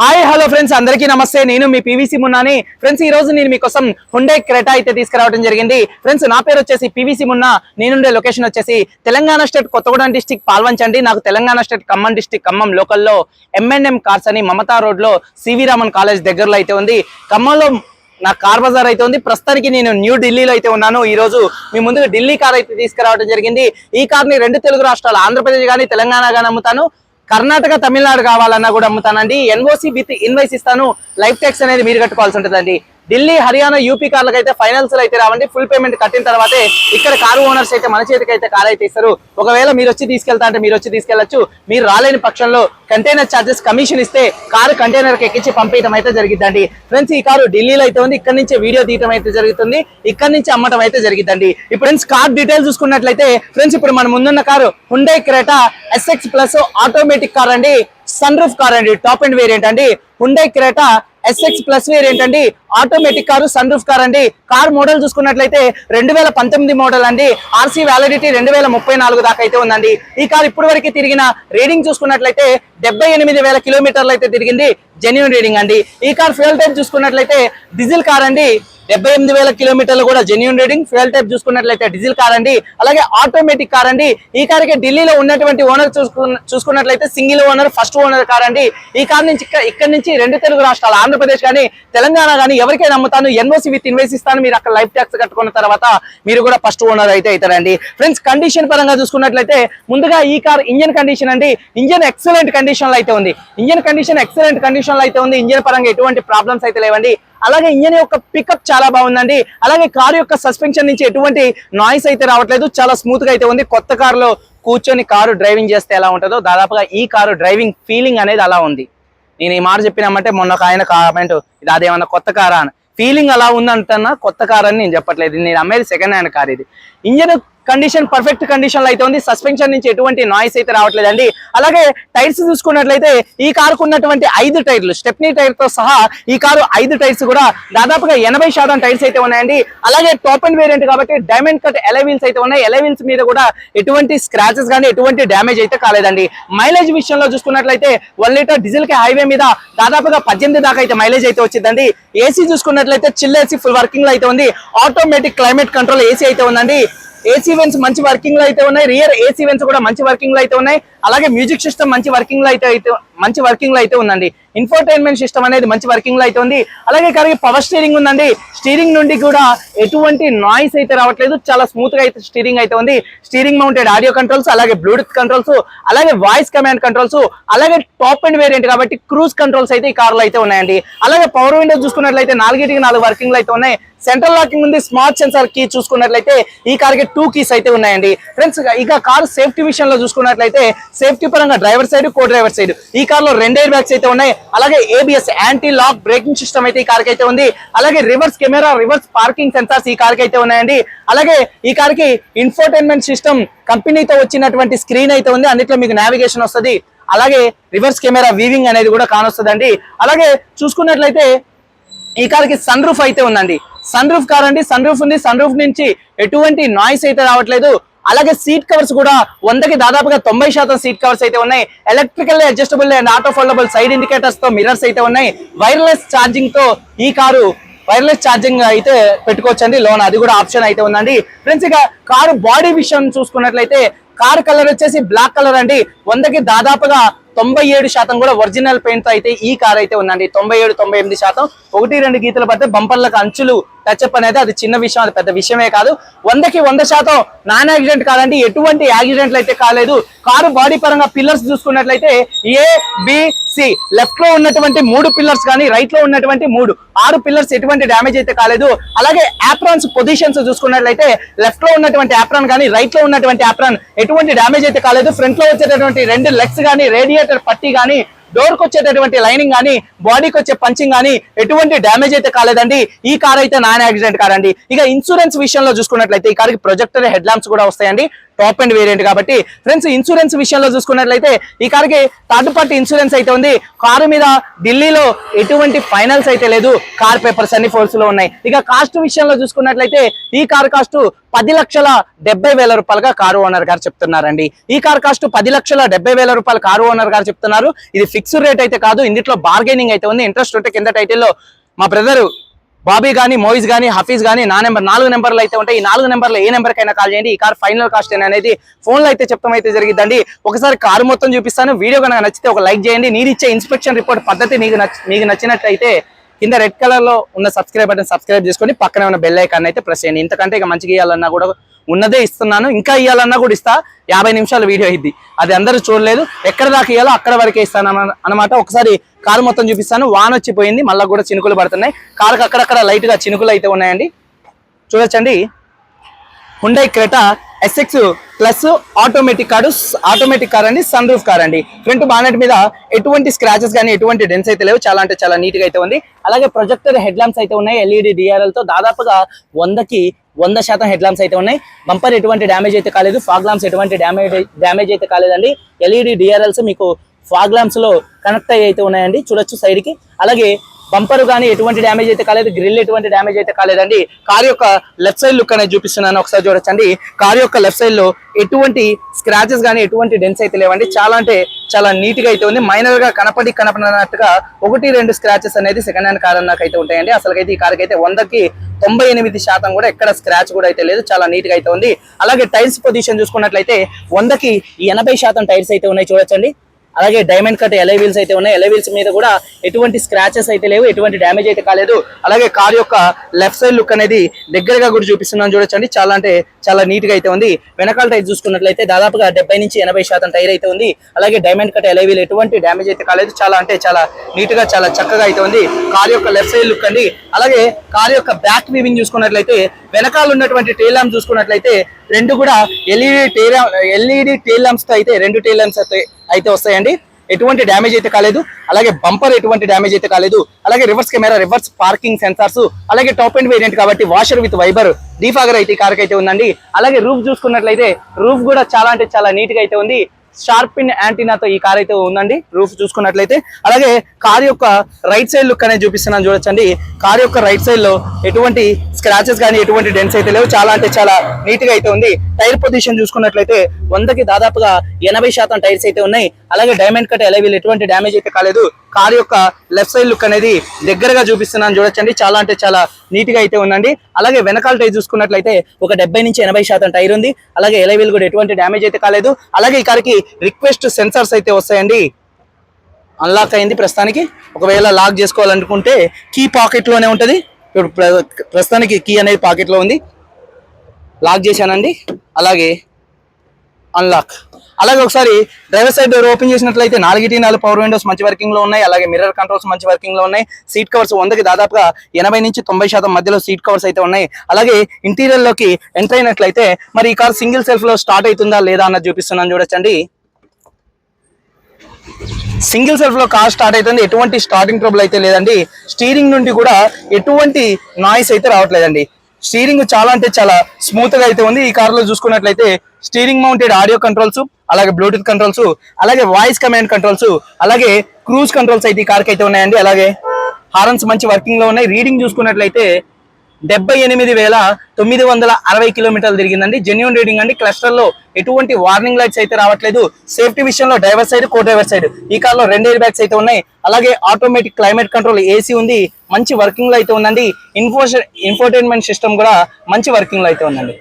Hi hello friends అందరికీ నమస్తే. నేను మీ పీవీసీ మున్నాని. ఫ్రెండ్స్ ఈ రోజు నేను మీకోసం హుండే క్రెటా అయితే తీసుకురావడం జరిగింది. ఫ్రెండ్స్ నా పేరు వచ్చేసి పీవీసీ మున్నా. నేనుండే లొకేషన్ వచ్చేసి తెలంగాణ స్టేట్ కొత్తగూడెం డిస్టిక్ పాల్వంచండి నాకు తెలంగాణ స్టేట్ ఖమ్మం డిస్టిక్ ఖమ్మం లోకల్లో ఎంఎన్ఎం కార్స్ అని మమతా రోడ్లో సివి రామన్ కాలేజ్ దగ్గరలో అయితే ఉంది. ఖమ్మంలో నా కార్ బజార్ అయితే ఉంది. ప్రస్తుతానికి నేను న్యూ ఢిల్లీలో అయితే ఉన్నాను. ఈ రోజు మీ ముందుగా ఢిల్లీ కార్ అయితే తీసుకురావడం జరిగింది. ఈ కార్ని రెండు తెలుగు రాష్ట్రాలు ఆంధ్రప్రదేశ్ కానీ తెలంగాణ కానీ అమ్ముతాను. కర్ణాటక తమిళనాడు కావాలన్నా కూడా అమ్ముతానండి. ఎన్ఓసి విత్ ఇన్వైస్ ఇస్తాను. లైఫ్ ట్యాక్స్ అనేది మీరు కట్టుకోవాల్సి ఉంటుందండి. ఢిల్లీ హర్యానా యూపీ కార్లకు అయితే ఫైనల్స్ అయితే రావండి. ఫుల్ పేమెంట్ కట్టిన తర్వాతే ఇక్కడ కారు ఓనర్స్ అయితే మన చేతికి అయితే కార్ అయితే ఇస్తారు. ఒకవేళ మీరు వచ్చి తీసుకెళ్తా అంటే మీరు వచ్చి తీసుకెళ్ళొచ్చు మీరు రాలేని పక్షంలో కంటైనర్ చార్జెస్ కమిషన్ ఇస్తే కారు కంటైనర్కి ఎక్కించి పంపించడం అయితే జరిగిద్దండి. ఫ్రెండ్స్ ఈ కారు ఢిల్లీలో అయితే ఉంది. ఇక్కడ నుంచి వీడియో తీయడం అయితే జరుగుతుంది. ఇక్కడ నుంచి అమ్మటం అయితే జరిగిద్దండి. ఇప్పుడు ఫ్రెండ్స్ కార్ డీటెయిల్స్ చూసుకున్నట్లయితే ఫ్రెండ్స్ ఇప్పుడు మన ముందున్న car Hyundai Creta SX plus automatic car అండి. సన్ రూఫ్ కార్ అండి. టాప్ అండ్ వేరియంట్ అండి. Hyundai Creta SX plus variant అండి automatic car sun roof car అండి. కార్ మోడల్ చూసుకున్నట్లయితే రెండు వేల పంతొమ్మిది మోడల్ అండి. ఆర్సీ వ్యాలిడిటీ రెండు వేల ముప్పై నాలుగు దాకా అయితే ఉందండి. ఈ కార్ ఇప్పటి వరకు తిరిగిన రీడింగ్ చూసుకున్నట్లయితే డెబ్బై ఎనిమిది వేల కిలోమీటర్లు అయితే తిరిగింది. జెన్యున్ రీడింగ్ అండి. ఈ కార్ ఫ్యూల్ టైప్ చూసుకున్నట్లయితే డీజిల్ కార్ అండి. డెబ్బై ఎనిమిది వేల కిలోమీటర్లు కూడా జెన్యున్ రీడింగ్ ఫ్యూల్ టైప్ చూసుకున్నట్లయితే డీజిల్ కార్ అండి. అలాగే ఆటోమేటిక్ కార్ అండి. ఈ కార్కి ఢిల్లీలో ఉన్నటువంటి ఓనర్ చూసుకున్నట్లయితే single owner first owner car అండి. ఈ కార్ నుంచి ఇక్కడ ఇక్కడ నుంచి రెండు తెలుగు రాష్ట్రాలు ఆంధ్రప్రదేశ్ కానీ తెలంగాణ కానీ ఎవరికైనా అమ్ముతాను. ఎన్ఓసి విత్ ఇన్వెస్ట్ ఇస్తాను. మీరు అక్కడ లైఫ్ ట్యాక్స్ కట్టుకున్న తర్వాత మీరు కూడా ఫస్ట్ ఓనర్ అయితే అవుతారండి. ఫ్రెండ్స్ కండిషన్ పరంగా చూసుకున్నట్లయితే ముందుగా ఈ కార్ ఇంజన్ కండిషన్ అండి. ఇంజన్ ఎక్సలెంట్ కండిషన్లో అయితే ఉంది. ఇంజన్ కండిషన్ ఎక్సలెంట్ కండిషన్లో అయితే ఉంది. ఇంజన్ పరంగా ఎటువంటి ప్రాబ్లమ్స్ అయితే లేవండి. అలాగే ఇంజన్ యొక్క పికప్ చాలా బాగుందండి. అలాగే కారు యొక్క సస్పెన్షన్ నుంచి ఎటువంటి నాయిస్ అయితే రావట్లేదు. చాలా స్మూత్గా అయితే ఉంది. కొత్త కారులో కూర్చొని కారు డ్రైవింగ్ చేస్తే ఎలా ఉంటుందో దాదాపుగా ఈ కారు డ్రైవింగ్ ఫీలింగ్ అనేది అలా ఉంది. నేను ఈ మాట చెప్పినామంటే మొన్న ఒక ఆయన కామెంట్ ఇది అదేమన్నా కొత్త కారా అని. ఫీలింగ్ అలా ఉందంటున్నా కొత్త కార్ అని నేను చెప్పట్లేదు. నేను అమ్మేది సెకండ్ హ్యాండ్ కార్ ఇది. ఇంజన్ కండిషన్ పర్ఫెక్ట్ కండిషన్లో అయితే ఉంది. సస్పెన్షన్ నుంచి ఎటువంటి నాయిస్ అయితే రావట్లేదండి. అలాగే టైర్స్ చూసుకున్నట్లయితే ఈ కారు ఉన్నటువంటి ఐదు టైర్లు స్టెప్నీ టైర్తో సహా ఈ కారు ఐదు టైర్స్ కూడా దాదాపుగా ఎనభై శాతం టైర్స్ అయితే ఉన్నాయండి. అలాగే టాప్ అండ్ వేరియంట్ కాబట్టి డైమండ్ కట్ ఎలవీల్స్ అయితే ఉన్నాయి. ఎలవీల్స్ మీద కూడా ఎటువంటి స్క్రాచెస్ కానీ ఎటువంటి డ్యామేజ్ అయితే కాలేదండి. మైలేజ్ విషయంలో చూసుకున్నట్లయితే వన్ లీటర్ డీజిల్కి హైవే మీద దాదాపుగా పద్దెనిమిది దాకా అయితే మైలేజ్ అయితే వచ్చిందండి. ఏసీ చూసుకున్నట్లయితే చిల్ ఏసీ ఫుల్ వర్కింగ్లో అయితే ఉంది. ఆటోమేటిక్ క్లైమేట్ కంట్రోల్ ఏసీ అయితే ఉందండి. ఏసీ వెన్స్ మంచి వర్కింగ్లో అయితే ఉన్నాయి. రియర్ ఏసీ వెన్స్ కూడా మంచి వర్కింగ్లో అయితే ఉన్నాయి. అలాగే మ్యూజిక్ సిస్టమ్ మంచి వర్కింగ్లో అయితే అయితే మంచి వర్కింగ్లో అయితే ఉందండి. ఇన్ఫోటైన్మెంట్ సిస్టమ్ అనేది మంచి వర్కింగ్లో అయితే ఉంది. అలాగే కలిగి పవర్ స్టీరింగ్ ఉందండి. స్టీరింగ్ నుండి కూడా ఎటువంటి నాయిస్ అయితే రావట్లేదు. చాలా స్మూత్గా అయితే స్టీరింగ్ అయితే ఉంది. స్టీరింగ్ మౌంటెడ్ ఆడియో కంట్రోల్స్ అలాగే బ్లూటూత్ కంట్రోల్స్ అలాగే వాయిస్ కమాండ్ కంట్రోల్స్ అలాగే టాప్ అండ్ వేరియంట్ కాబట్టి క్రూజ్ కంట్రోల్స్ అయితే ఈ కార్లో అయితే ఉన్నాయండి. అలాగే పవర్ విండో చూసుకున్నట్లయితే నాలుగేటికి నాలుగు వర్కింగ్ అయితే ఉన్నాయి. సెంట్రల్ లాకింగ్ ఉంది. స్మార్ట్ సెన్సార్ కీ చూసుకున్నట్లయితే ఈ కార్కి టూ కీస్ అయితే ఉన్నాయండి. ఫ్రెండ్స్ ఇక కార్ సేఫ్టీ విషయంలో చూసుకున్నట్లయితే సేఫ్టీ పరంగా driver side co driver side ఈ కార్లో రెండు ఎయిర్ బ్యాగ్స్ అయితే ఉన్నాయి. అలాగే ABS anti lock braking system అయితే ఈ కార్కి అయితే ఉంది. అలాగే reverse camera reverse parking sensors ఈ కార్కి అయితే ఉన్నాయండి. అలాగే ఈ కార్కి ఇన్ఫోటైన్మెంట్ సిస్టమ్ కంపెనీతో వచ్చినటువంటి స్క్రీన్ అయితే ఉంది. అన్నిట్లో మీకు నావిగేషన్ వస్తుంది. అలాగే రివర్స్ కెమెరా వీవింగ్ అనేది కూడా కానొస్తుందండి. అలాగే చూసుకున్నట్లయితే ఈ కార్కి సన్ రూఫ్ అయితే ఉందండి. సన్ రూఫ్ కార్ అండి సన్ రూఫ్ ఉంది. సన్ రూఫ్ నుంచి ఎటువంటి నాయిస్ అయితే రావట్లేదు. అలాగే సీట్ కవర్స్ కూడా వందకి దాదాపుగా తొంభై శాతం సీట్ కవర్స్ అయితే ఉన్నాయి. Electrical adjustable and auto foldable side ఇండికేటర్స్తో mirrors అయితే ఉన్నాయి. వైర్లెస్ ఛార్జింగ్తో ఈ కారు వైర్లెస్ ఛార్జింగ్ అయితే పెట్టుకోవచ్చండి. లోన్ అది కూడా ఆప్షన్ అయితే ఉందండి. ఫ్రెండ్స్ ఇక కారు బాడీ విషయం చూసుకున్నట్లయితే కారు కలర్ వచ్చేసి బ్లాక్ కలర్ అండి. వందకి దాదాపుగా తొంభై ఏడు శాతం కూడా ఒరిజినల్ పెయింట్తో అయితే ఈ కార్ అయితే ఉందండి. తొంభై ఏడు తొంభై ఎనిమిది శాతం. ఒకటి రెండు గీతలు పడితే బంపర్లకు అంచులు టచ్అప్ అనేది అది చిన్న విషయం అది పెద్ద విషయమే కాదు. వందకి వంద శాతం నాన్ యాక్సిడెంట్ కాదండి. ఎటువంటి యాక్సిడెంట్లు అయితే కాలేదు. కారు బాడీ పరంగా పిల్లర్స్ చూసుకున్నట్లయితే ఏ బి సి లెఫ్ట్లో ఉన్నటువంటి మూడు పిల్లర్స్ కానీ రైట్లో ఉన్నటువంటి మూడు. ఆరు పిల్లర్స్ ఎటువంటి డ్యామేజ్ అయితే కాలేదు. అలాగే యాప్రాన్స్ పొజిషన్స్ చూసుకున్నట్లయితే లెఫ్ట్లో ఉన్నటువంటి యాప్రాన్ కానీ రైట్లో ఉన్నటువంటి యాప్రాన్ ఎటువంటి డ్యామేజ్ అయితే కాలేదు. ఫ్రంట్లో వచ్చేటటువంటి రెండు లెగ్స్ కానీ రేడియేటర్ పట్టి కానీ డోర్ వచ్చేటటువంటి లైనింగ్ కానీ బాడీకి వచ్చే పంచింగ్ కానీ ఎటువంటి డ్యామేజ్ అయితే కాలేదండి. ఈ కార్ అయితే నాన్ యాక్సిడెంట్ కార్ అండి. ఇక ఇన్సూరెన్స్ విషయంలో చూసుకున్నట్లయితే ఈ కార్కి ప్రొజెక్టర్ హెడ్ ల్యాంప్స్ కూడా వస్తాయండి. టాప్ అండ్ వేరియంట్ కాబట్టి. ఫ్రెండ్స్ ఇన్సూరెన్స్ విషయంలో చూసుకున్నట్లయితే ఈ కార్కి థర్డ్ పార్టీ ఇన్సూరెన్స్ అయితే ఉంది. కారు మీద ఢిల్లీలో ఎటువంటి ఫైనల్స్ అయితే లేదు. కార్ పేపర్స్ అన్ని ఫోర్స్లో ఉన్నాయి. ఇక కాస్ట్ విషయంలో చూసుకున్నట్లయితే ఈ కార్ కాస్ట్ పది లక్షల డెబ్బై వేల రూపాయలుగా కారు ఓనర్ గారు చెప్తున్నారండి. ఈ కార్ కాస్ట్ పది లక్షల డెబ్బై వేల రూపాయలు కారు ఓనర్ గారు చెప్తున్నారు. ఇది ఫిక్స్ రేట్ అయితే కాదు ఇందులో బార్గెనింగ్ అయితే ఉంది. ఇంట్రెస్ట్ ఉంటే కింద టైటిల్లో మా బ్రదర్ బాబీ కానీ మోయిస్ కానీ హఫీజ్ కానీ నా నెంబర్ నాలుగు నెంబర్లు అయితే ఉంటాయి. ఈ నాలుగు నెంబర్లో ఏ నెంబర్ కైనా కాల్ చేయండి. ఈ కార్ ఫైనల్ కాస్ట్ అనేది ఫోన్లో అయితే చెప్తాం అయితే జరిగిందండి ఒకసారి కారు మొత్తం చూపిస్తాను. వీడియో కనుక నచ్చితే ఒక లైక్ చేయండి. నేను ఇచ్చే ఇన్స్పెక్షన్ రిపోర్ట్ పద్ధతి మీకు మీకు నచ్చినట్లయితే కింద రెడ్ కలర్లో ఉన్న సబ్స్క్రైబ్ బటన్ సబ్స్క్రైబ్ చేసుకొని పక్కన ఉన్న బెల్ ఐకాన్ అయితే ప్రెస్ చేయండి. ఇంతకంటే ఇక మంచిగా ఇవ్వాలన్నా కూడా ఉన్నదే ఇస్తున్నాను. ఇంకా ఇవ్వాలన్నా కూడా ఇస్తా. యాభై నిమిషాల వీడియో అయింది అది అందరూ చూడలేదు. ఎక్కడ దాకా ఇవ్వాలో అక్కడ వరకే ఇస్తాను అనమాట అన్నమాట. ఒకసారి కారు మొత్తం చూపిస్తాను. వాన వచ్చిపోయింది. మళ్ళీ కూడా చినుకులు పడుతున్నాయి. కారుకి అక్కడక్కడ లైట్గా చినుకులు అయితే ఉన్నాయండి. చూడొచ్చండి. Hyundai Creta SX plus automatic car automatic car అండి. సన్ రూఫ్ కార్ అండి. ఫ్రంట్ బానెట్ మీద ఎటువంటి స్క్రాచెస్ కానీ ఎటువంటి డెన్స్ అయితే లేవు. చాలా అంటే చాలా నీట్గా అయితే ఉంది. అలాగే ప్రొజెక్టర్ హెడ్ ల్యాంప్స్ అయితే ఉన్నాయి. ఎల్ఈడి డిఆర్ఎల్తో దాదాపుగా వందకి వంద శాతం హెడ్ ల్యాంప్స్ అయితే ఉన్నాయి. బంపర్ ఎటువంటి డ్యామేజ్ అయితే కాలేదు. ఫాగ్ ల్యాంప్స్ ఎటువంటి డ్యామేజ్ డ్యామేజ్ అయితే కాలేదండి. ఎల్ఈడి డిఆర్ఎల్స్ మీకు ఫాగ్ ల్యాంప్స్లో కనెక్ట్ అయ్యి అయితే ఉన్నాయండి. చూడొచ్చు సైడ్కి. అలాగే బంపర్ కానీ ఎటువంటి డ్యామేజ్ అయితే కాలేదు. గ్రిల్ ఎటువంటి డ్యామేజ్ అయితే కాలేదండి. కార్ యొక్క లెఫ్ట్ సైడ్ లుక్ అనేది చూపిస్తున్నాను. ఒకసారి చూడొచ్చండి. కార్ యొక్క లెఫ్ట్ సైడ్లో ఎటువంటి స్క్రాచెస్ కానీ ఎటువంటి డెన్స్ అయితే లేవండి. చాలా అంటే చాలా నీట్గా అయితే ఉంది. మైనర్గా కనపడి కనపడినట్టుగా ఒకటి రెండు స్క్రాచెస్ అనేది సెకండ్ హ్యాండ్ కార్ నాకు అయితే ఉంటాయండి. అసలుకైతే ఈ కార్ అయితే వందకి తొంభై ఎనిమిది శాతం కూడా ఎక్కడ స్క్రాచ్ కూడా అయితే లేదు. చాలా నీట్గా అయితే ఉంది. అలాగే టైర్స్ పొజిషన్ చూసుకున్నట్లయితే వందకి ఎనభై శాతం టైర్స్ అయితే ఉన్నాయి. చూడొచ్చండి. అలాగే డైమండ్ కట్ ఎలై వీల్స్ అయితే ఉన్నాయి. ఎలై వీల్స్ మీద కూడా ఎటువంటి స్క్రాచెస్ అయితే లేవు ఎటువంటి డ్యామేజ్ అయితే కాలేదు. అలాగే కార్ యొక్క లెఫ్ట్ సైడ్ లుక్ అనేది దగ్గరగా కూడా చూపిస్తున్నాను చూడొచ్చండి. చాలా అంటే చాలా నీట్గా అయితే ఉంది. వెనకాల టైర్ చూసుకున్నట్లయితే దాదాపుగా డెబ్బై నుంచి ఎనభై శాతం టైర్ అయితే ఉంది. అలాగే డైమండ్ కట్ ఎలై వీల్ ఎటువంటి డ్యామేజ్ అయితే కాలేదు. చాలా అంటే చాలా నీట్గా చాలా చక్కగా అయితే ఉంది. కార్ యొక్క లెఫ్ట్ సైడ్ లుక్ అండి. అలాగే కార్ యొక్క బ్యాక్ వీవింగ్ చూసుకున్నట్లయితే వెనకాల ఉన్నటువంటి టైల్ ల్యాంప్ చూసుకున్నట్లయితే రెండు కూడా ఎల్ఈడి టైల్ ఎల్ఈడి టేల్ ల్యాంప్స్తో అయితే రెండు టేల్ ల్యాంప్స్ అయితే అయితే వస్తాయండి. ఎటువంటి డ్యామేజ్ అయితే కాలేదు. అలాగే బంపర్ ఎటువంటి డ్యామేజ్ అయితే కాలేదు. అలాగే reverse camera reverse parking sensors అలాగే టాప్ అండ్ వేరియంట్ కాబట్టి వాషర్ విత్ వైబర్ డీఫాగర్ అయితే ఈ కార్కి అయితే ఉందండి. అలాగే రూఫ్ చూసుకున్నట్లయితే రూఫ్ కూడా చాలా అంటే చాలా నీట్గా అయితే ఉంది. షార్పిన్ యాంటీనాతో ఈ కార్ అయితే ఉందండి. రూఫ్ చూసుకున్నట్లయితే. అలాగే కార్ యొక్క రైట్ సైడ్ లుక్ అనేది చూపిస్తున్నాను చూడొచ్చండి. కార్ యొక్క రైట్ సైడ్లో ఎటువంటి స్క్రాచెస్ కానీ ఎటువంటి డెన్స్ అయితే లేవు. చాలా అంటే చాలా నీట్గా అయితే ఉంది. టైర్ పొజిషన్ చూసుకున్నట్లయితే వందకి దాదాపుగా ఎనభై శాతం టైర్స్ అయితే ఉన్నాయి. అలాగే డైమండ్ కట్ ఎలవీల్ ఎటువంటి డ్యామేజ్ అయితే కాలేదు. కార్ యొక్క లెఫ్ట్ సైడ్ లుక్ అనేది దగ్గరగా చూపిస్తున్నాను చూడొచ్చండి. చాలా అంటే చాలా నీట్గా అయితే ఉందండి. అలాగే వెనకాల టైర్ చూసుకున్నట్లయితే ఒక డెబ్బై నుంచి ఎనభై శాతం టైర్ ఉంది. అలాగే ఎలవీల్ కూడా ఎటువంటి డ్యామేజ్ అయితే కాలేదు. అలాగే ఈ కార్కి రిక్వెస్ట్ సెన్సార్స్ అయితే వస్తాయండి. అన్లాక్ అయింది ప్రస్తుతానికి. ఒకవేళ లాక్ చేసుకోవాలనుకుంటే కీ పాకెట్లోనే ఉంటది. ఇప్పుడు ప్ర- ప్రస్తుతానికి కీ అనేది పాకెట్లో ఉంది. లాక్ చేశానండి. అలాగే అన్లాక్. అలాగే ఒకసారి డ్రైవర్ సైడ్ డోర్ ఓపెన్ చేసినట్లయితే నాలుగిటి నాలుగు పవర్ విండోస్ మంచి వర్కింగ్లో ఉన్నాయి. అలాగే మిర్రర్ కంట్రోల్స్ మంచి వర్కింగ్లో ఉన్నాయి. సీట్ కవర్స్ వందకి దాదాపుగా ఎనభై నుంచి తొంభై శాతం మధ్యలో సీట్ కవర్స్ అయితే ఉన్నాయి. అలాగే ఇంటీరియర్లోకి ఎంటర్ అయినట్లయితే మరి ఈ కార్ సింగిల్ సెల్ఫ్లో స్టార్ట్ అవుతుందా లేదా అన్నది చూపిస్తున్నాను చూడొచ్చండి. సింగిల్ సెల్ఫ్లో కార్ స్టార్ట్ అవుతుంది. ఎటువంటి స్టార్టింగ్ ట్రబుల్ అయితే లేదండి. స్టీరింగ్ నుండి కూడా ఎటువంటి నాయిస్ అయితే రావట్లేదండి. స్టీరింగ్ చాలా అంటే చాలా స్మూత్గా అయితే ఉంది. ఈ కార్లో చూసుకున్నట్లయితే స్టీరింగ్ మౌంటెడ్ ఆడియో కంట్రోల్స్ అలాగే బ్లూటూత్ కంట్రోల్స్ అలాగే వాయిస్ కమాండ్ కంట్రోల్స్ అలాగే క్రూజ్ కంట్రోల్స్ అయితే ఈ కార్ అయితే ఉన్నాయండి. అలాగే హారన్స్ మంచి వర్కింగ్లో ఉన్నాయి. రీడింగ్ చూసుకున్నట్లయితే డెబ్బై ఎనిమిది వేల తొమ్మిది వందల అరవై కిలోమీటర్లు తిరిగిందండి. జెన్యున్ రీడింగ్ అండి. క్లస్టర్లో ఎటువంటి వార్నింగ్ లైట్స్ అయితే రావట్లేదు. సేఫ్టీ విషయంలో driver side co driver side ఈ కార్లో రెండు ఎయిర్ బ్యాగ్స్ అయితే ఉన్నాయి. అలాగే ఆటోమేటిక్ క్లైమేట్ కంట్రోల్ ఏసీ ఉంది. మంచి వర్కింగ్లో అయితే ఉందండి. ఇన్ఫో ఇన్ఫోటైన్మెంట్ సిస్టమ్ కూడా మంచి వర్కింగ్లో అయితే ఉందండి.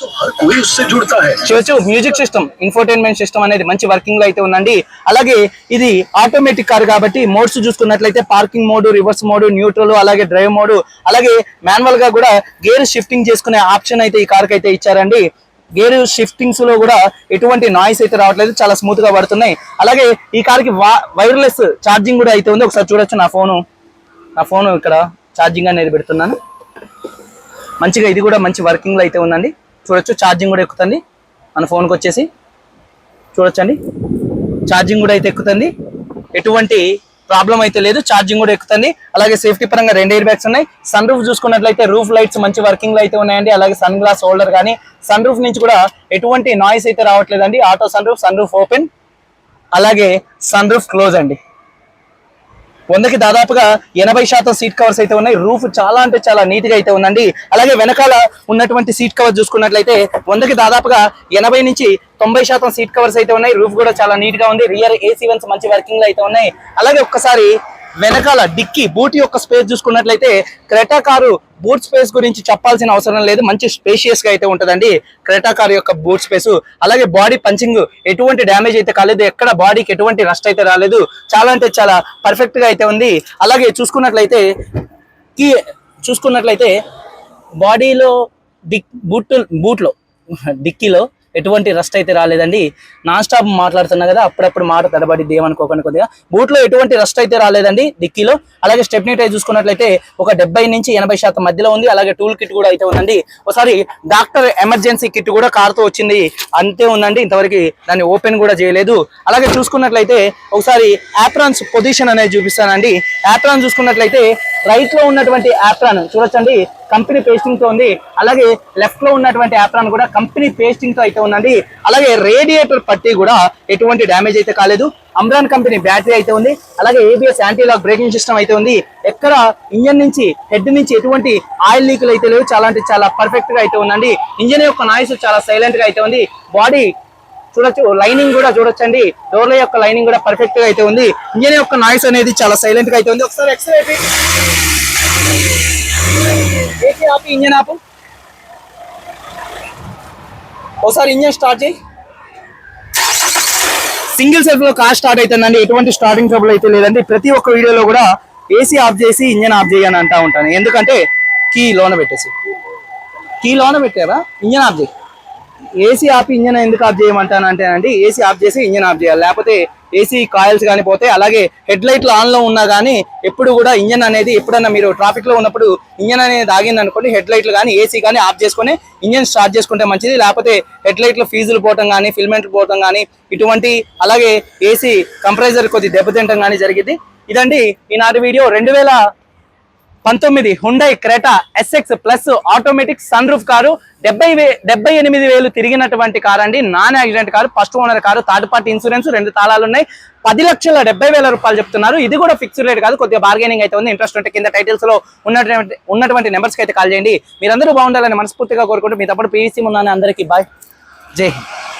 तो हर कोई उससे जुड़ता है చూడొచ్చు మ్యూజిక్ సిస్టమ్ ఇన్ఫోటైన్మెంట్ సిస్టమ్ అనేది మంచి వర్కింగ్ లో అయితే ఉందండి అలాగే ఇది ఆటోమేటిక్ కార్ కాబట్టి మోడ్స్ చూసుకున్నట్లయితే parking mode reverse mode neutral అలాగే డ్రైవ్ మోడ్ అలాగే మాన్యువల్ గా కూడా గేర్ షిఫ్టింగ్ చేసుకునే ఆప్షన్ అయితే ఈ కార్ కి అయితే ఇచ్చారండి గేర్ షిఫ్టింగ్స్ లో కూడా ఎటువంటి నాయిస్ అయితే రావట్లేదు చాలా స్మూత్ గా పడుతున్నాయి అలాగే ఈ కార్ కి వైర్లెస్ ఛార్జింగ్ కూడా అయితే ఉంది ఒకసారి చూడొచ్చు నా ఫోను నా ఫోన్ ఇక్కడ ఛార్జింగ్ అనేది పెడుతున్నాను మంచిగా ఇది కూడా మంచి వర్కింగ్ లో అయితే ఉందండి చూడొచ్చు. ఛార్జింగ్ కూడా ఎక్కుతుంది. మన ఫోన్కి వచ్చేసి చూడొచ్చండి. ఛార్జింగ్ కూడా అయితే ఎక్కుతుంది. ఎటువంటి ప్రాబ్లం అయితే లేదు. ఛార్జింగ్ కూడా ఎక్కుతుంది. అలాగే సేఫ్టీ పరంగా రెండు ఎయిర్ బ్యాగ్స్ ఉన్నాయి. సన్ రూఫ్ చూసుకున్నట్లయితే రూఫ్ లైట్స్ మంచి వర్కింగ్లో అయితే ఉన్నాయండి. అలాగే సన్ గ్లాస్ హోల్డర్ కానీ సన్ రూఫ్ నుంచి కూడా ఎటువంటి నాయిస్ అయితే రావట్లేదండి. Auto sunroof sunroof open అలాగే సన్ రూఫ్ క్లోజ్ అండి. వందకి దాదాపుగా ఎనభై శాతం సీట్ కవర్స్ అయితే ఉన్నాయి. రూఫ్ చాలా అంటే చాలా నీట్గా అయితే ఉందండి. అలాగే వెనకాల ఉన్నటువంటి సీట్ కవర్ చూసుకున్నట్లయితే వందకి దాదాపుగా ఎనభై నుంచి తొంభై శాతం సీట్ కవర్స్ అయితే ఉన్నాయి. రూఫ్ కూడా చాలా నీట్గా ఉంది. రియర్ ఏసీ వన్స్ మంచి వర్కింగ్లో అయితే ఉన్నాయి. అలాగే ఒక్కసారి వెనకాల డిక్కీ బూట్ యొక్క స్పేస్ చూసుకున్నట్లయితే క్రెటా కారు బూట్ స్పేస్ గురించి చెప్పాల్సిన అవసరం లేదు. మంచి స్పేషియస్గా అయితే ఉంటదండి క్రెటా కారు యొక్క బూట్ స్పేస్. అలాగే బాడీ పంచింగ్ ఎటువంటి డ్యామేజ్ అయితే కాలేదు. ఎక్కడ బాడీకి ఎటువంటి నష్ట అయితే రాలేదు. చాలా అంటే చాలా పర్ఫెక్ట్గా అయితే ఉంది. అలాగే చూసుకున్నట్లయితే కీ చూసుకున్నట్లయితే బాడీలో డిక్ బూట్ బూట్లో డిక్కీలో ఎటువంటి రస్ట్ అయితే రాలేదండి. నాన్ స్టాప్ మాట్లాడుతున్నా కదా అప్పుడప్పుడు మాట తడబడిద్ది ఏమనుకోకండి కొద్దిగా. బూట్లో ఎటువంటి రస్ట్ అయితే రాలేదండి డిక్కీలో. అలాగే స్టెప్నీ టైర్ చూసుకున్నట్లయితే ఒక డెబ్బై నుంచి ఎనభై శాతం మధ్యలో ఉంది. అలాగే టూల్ కిట్ కూడా అయితే ఉందండి. ఒకసారి డాక్టర్ ఎమర్జెన్సీ కిట్ కూడా కారుతో వచ్చింది. అంతే ఉందండి. ఇంతవరకు దాన్ని ఓపెన్ కూడా చేయలేదు. అలాగే చూసుకున్నట్లయితే ఒకసారి యాప్రాన్స్ పొజిషన్ అనేది చూపిస్తానండి. యాప్రాన్ చూసుకున్నట్లయితే రైట్లో ఉన్నటువంటి యాప్రాన్ చూడొచ్చండి. కంపెనీ పేస్టింగ్తో ఉంది. అలాగే లెఫ్ట్లో ఉన్నటువంటి యాప్రాన్ కూడా కంపెనీ పేస్టింగ్తో అయితే ఉందండి. అలాగే రేడియేటర్ పట్టి కూడా ఎటువంటి డ్యామేజ్ అయితే కాలేదు. అమ్రాన్ కంపెనీ బ్యాటరీ అయితే ఉంది. అలాగే ఏబిఎస్ యాంటీలాక్ బ్రేకింగ్ సిస్టమ్ అయితే ఉంది. ఎక్కడ ఇంజన్ నుంచి హెడ్ నుంచి ఎటువంటి ఆయిల్ లీకులు అయితే లేవు. చాలా అంటే చాలా పర్ఫెక్ట్గా అయితే ఉందండి. ఇంజన్ యొక్క నాయిస్ చాలా సైలెంట్గా అయితే ఉంది. బాడీ చూడొచ్చు లైనింగ్ కూడా చూడొచ్చండి. డోర్ల యొక్క లైనింగ్ కూడా పర్ఫెక్ట్గా అయితే ఉంది. ఇంజన్ యొక్క నాయిస్ అనేది చాలా సైలెంట్గా అయితే ఉంది. ఒకసారి ఎక్స్రే ఏసీ ఆపి ఇంజన్ ఆపు. ఒకసారి ఇంజన్ స్టార్ట్ చేయి. సింగిల్ సెల్ఫ్లో కార్ స్టార్ట్ అవుతుందండి ఎటువంటి స్టార్టింగ్ ట్రబుల్ అయితే లేదండి. ప్రతి ఒక్క వీడియోలో కూడా ఏసీ ఆఫ్ చేసి ఇంజన్ ఆఫ్ చేయని అంటా ఉంటాను. ఎందుకంటే కీ లోన పెట్టేసి. కీ లోన పెట్టారా? ఇంజన్ ఆఫ్ చేయి. ఏసీ ఆపి ఇంజన్ ఎందుకు ఆఫ్ చేయమంటాను అంటే అండి. ఏసీ ఆఫ్ చేసి ఇంజన్ ఆఫ్ చేయాలి. లేకపోతే ఏసీ కాయిల్స్ కానీ పోతే అలాగే హెడ్ లైట్లు ఆన్లో ఉన్నా కానీ ఎప్పుడు కూడా ఇంజన్ అనేది ఎప్పుడన్నా మీరు ట్రాఫిక్లో ఉన్నప్పుడు ఇంజన్ అనేది ఆగింది అనుకోండి హెడ్ లైట్లు కానీ ఏసీ కానీ ఆఫ్ చేసుకొని ఇంజన్ స్టార్ట్ చేసుకుంటే మంచిది. లేకపోతే హెడ్ లైట్లు ఫీజులు పోవటం కానీ ఫిల్మెంట్లు పోవటం కానీ ఇటువంటి అలాగే ఏసీ కంప్రెసర్ కొద్ది దెబ్బతింటం కానీ జరిగింది. ఇదండి ఈనాటి వీడియో. రెండు వేల పంతొమ్మిది Hyundai Creta SX plus automatic sunroof car డెబ్బై వే డెబ్బై ఎనిమిది వేలు తిరిగినటువంటి కారు అండి. Non accident car first owner car third party insurance రెండు తాళాలు ఉన్నాయి. పది లక్షల డెబ్బై వేల రూపాయలు చెప్తున్నారు. ఇది కూడా ఫిక్స్డ్ రేట్ కాదు కొద్దిగా బార్గెనింగ్ అయితే ఉంది. ఇంట్రెస్ట్ ఉంటే కింద టైటిల్స్లో ఉన్నటువంటి ఉన్నటువంటి నెంబర్స్కి అయితే కాల్ చేయండి. మీరందరూ బాగుండాలని మనస్ఫూర్తిగా కోరుకుంటూ మీ తప్పుడు పీవీసీ ఉన్నాను అందరికీ బాయ్. జై హింద్.